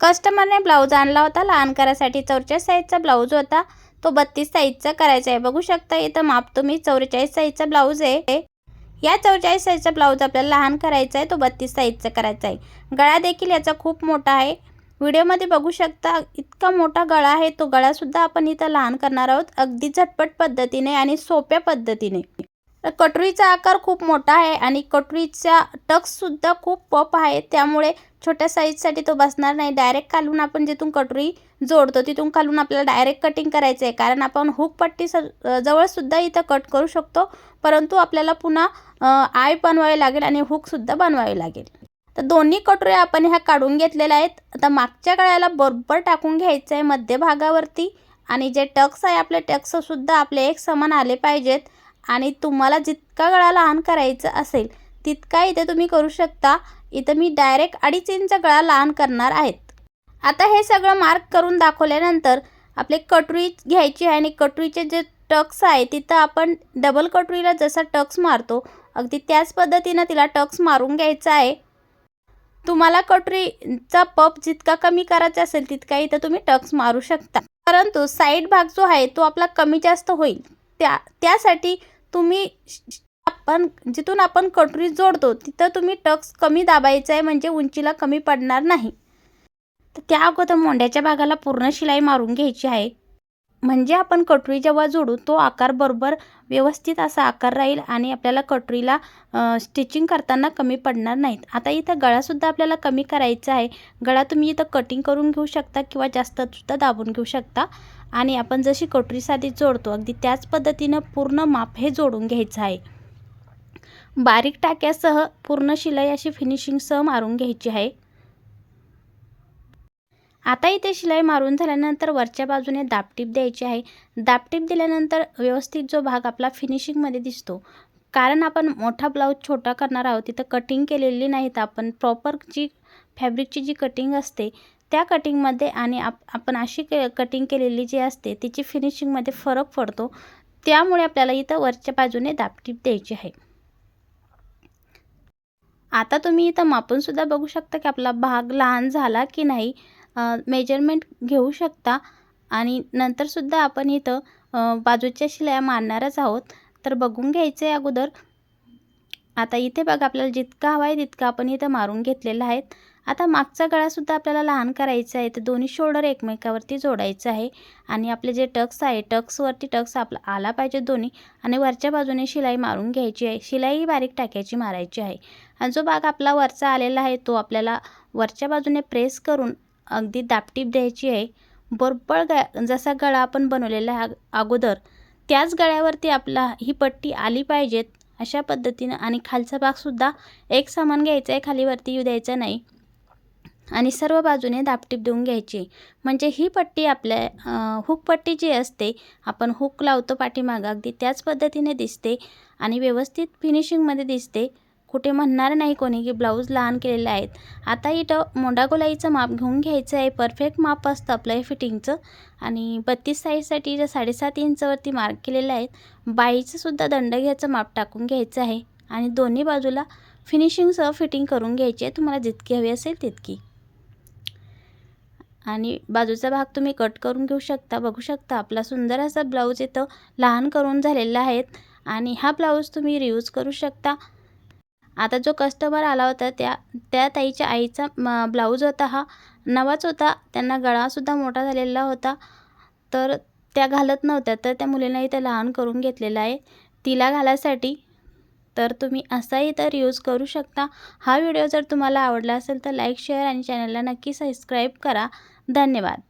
कस्टमरने blouse आणला होता. लहान करायसाठी चौवेचाळीस साईजचा ब्लाऊज होता. तो बत्तीस साईजचा करायचा आहे. बघू शकता इथं माप तुम्ही. चौवेचाळीस साईजचा ब्लाऊज आहे. या चौवेचाळीस साईजचा ब्लाऊज आपल्याला लहान करायचा आहे. तो बत्तीस साईजचा करायचा आहे. गळा देखील याचा खूप मोठा आहे. व्हिडिओमध्ये बघू शकता इतका मोठा गळा आहे. तो गळासुद्धा आपण इथं लहान करणार आहोत. अगदी झटपट पद्धतीने आणि सोप्या पद्धतीने. कटोरीचा आकार खूप मोठा आहे आणि कटोरीचा टक्ससुद्धा खूप पप आहे. त्यामुळे छोट्या साईजसाठी तो बसणार नाही. डायरेक्ट खालून आपण जिथून कटोरी जोडतो तिथून खालून आपल्याला डायरेक्ट कटिंग करायचं आहे कारण आपण हुक पट्टी स जवळसुद्धा इथं कट करू शकतो. परंतु आपल्याला पुन्हा आय बनवावे लागेल आणि हुकसुद्धा बनवावे लागेल. तर दोन्ही कटोऱ्या आपण ह्या काढून घेतलेल्या आहेत. आता मागच्या गळ्याला बरोबर टाकून घ्यायचं आहे मध्यभागावरती आणि जे टक्स आहे आपले टक्ससुद्धा आपले एक समान आले पाहिजेत. आणि तुम्हाला जितका गळा लहान करायचा असेल तितका इथे तुम्ही करू शकता. इथं मी डायरेक्ट अडीच इंच गळा लहान करणार आहेत. आता हे सगळं मार्क करून दाखवल्यानंतर आपले कटोरी घ्यायची आहे आणि कटोरीचे जे टक्स आहे तिथं आपण डबल कटोरीला जसा टक्स मारतो अगदी त्याच पद्धतीनं तिला टक्स मारून घ्यायचा आहे. तुम्हाला कटोरीचा पप जितका कमी करायचा असेल तितका इथं तुम्ही टक्स मारू शकता. परंतु साईड भाग जो आहे तो आपला कमी जास्त होईल. त्या त्यासाठी तुम्ही आपण जिथून आपण कटोरी जोडतो तिथं तुम्ही टक्स कमी दाबायचं आहे म्हणजे उंचीला कमी पडणार नाही. तर त्या अगोदर मोंड्याच्या भागाला पूर्ण शिलाई मारून घ्यायची आहे. म्हणजे आपण कटोरी जेव्हा जोडू तो आकार बरोबर व्यवस्थित असा आकार राहील आणि आपल्याला कटोरीला स्टिचिंग करताना कमी पडणार नाहीत. आता इथं गळासुद्धा आपल्याला कमी करायचा आहे. गळा तुम्ही इथं कटिंग करून घेऊ शकता किंवा जास्तसुद्धा दाबून घेऊ शकता. आणि आपण जशी कटोरी साधी जोडतो अगदी त्याच पद्धतीनं पूर्ण माप हे जोडून घ्यायचं आहे. बारीक टाक्यासह पूर्ण शिलाई अशी फिनिशिंगसह मारून घ्यायची आहे. आता इथे शिलाई मारून झाल्यानंतर वरच्या बाजूने दापटीप द्यायची आहे. दापटीप दिल्यानंतर व्यवस्थित जो भाग आपला फिनिशिंगमध्ये दिसतो. कारण आपण मोठा ब्लाऊज छोटा करणार आहोत तिथं कटिंग केलेली नाहीत आपण. प्रॉपर जी फॅब्रिकची जी कटिंग असते त्या कटिंगमध्ये आणि आप आपण अशी के कटिंग केलेली जी असते तिची फिनिशिंगमध्ये फरक पडतो. त्यामुळे आपल्याला इथं वरच्या बाजूने दापटीप द्यायची आहे. आता तुम्ही इथं मापूनसुद्धा बघू शकता की आपला भाग लहान झाला की नाही. मेजरमेंट घेऊ शकता. आणि नंतरसुद्धा आपण इथं बाजूच्या शिलाया मारणारच आहोत. तर बघून घ्यायचं आहे अगोदर. आता इथे बघा आपल्याला जितका हवा आहे तितका आपण इथं मारून घेतलेला आहे. आता मागचा गळासुद्धा आपल्याला लहान करायचा आहे. तर दोन्ही शोल्डर एकमेकावरती जोडायचं आहे. आणि आपले जे टक्स आहे टक्सवरती टक्स आपला आला पाहिजे दोन्ही. आणि वरच्या बाजूने शिलाई मारून घ्यायची आहे. शिलाई बारीक टाकायची मारायची आहे. आणि जो भाग आपला वरचा आलेला आहे तो आपल्याला वरच्या बाजूने प्रेस करून अगदी दापटीप द्यायची आहे. बरोबर ग जसा गळा आपण बनवलेला आहे अगोदर त्याच गळ्यावरती आपला ही पट्टी आली पाहिजेत अशा पद्धतीनं आणि खालचा भागसुद्धा एक सामान घ्यायचा आहे खालीवरती येऊ द्यायचा नाही. आणि सर्व बाजूने दापटीप देऊन घ्यायची. म्हणजे ही पट्टी आपल्या हुक पट्टी जी असते आपण हुक लावतो पाठीमागं अगदी त्याच पद्धतीने दिसते आणि व्यवस्थित फिनिशिंगमध्ये दिसते. कुठे म्हणणार नाही कोणी की ब्लाऊज लहान केलेले आहेत. आता इथं मोंडागोलाईचं माप घेऊन घ्यायचं आहे. परफेक्ट माप असतं आपलं हे फिटिंगचं. आणि बत्तीस साईजसाठी जे साडेसात इंचवरती मार्क केलेलं आहेत. बाईचंसुद्धा दंड घ्यायचं माप टाकून घ्यायचं आहे. आणि दोन्ही बाजूला फिनिशिंगसह फिटिंग करून घ्यायची आहे. तुम्हाला जितकी हवी असेल तितकी. आणि बाजूचा भाग तुम्ही कट करून घेऊ शकता. बघू शकता आपला सुंदर असा ब्लाऊज इथं लहान करून झालेला आहेत आणि हा ब्लाऊज तुम्ही रियूज करू शकता. आता जो कस्टमर आला होता त्या त्या ताईच्या आईचा ब्लाऊज होता हा. नवाच होता. त्यांना गळासुद्धा मोठा झालेला होता. तर त्या घालत नव्हत्या. तर त्या मुलीला इथं लहान करून घेतलेला आहे. तिला घालायसाठी. तर तुम्ही असाही तर यूज करू शकता. हा व्हिडिओ जर तुम्हाला आवडला असेल तर लाईक शेअर आणि चॅनलला नक्की सबस्क्राईब करा. धन्यवाद.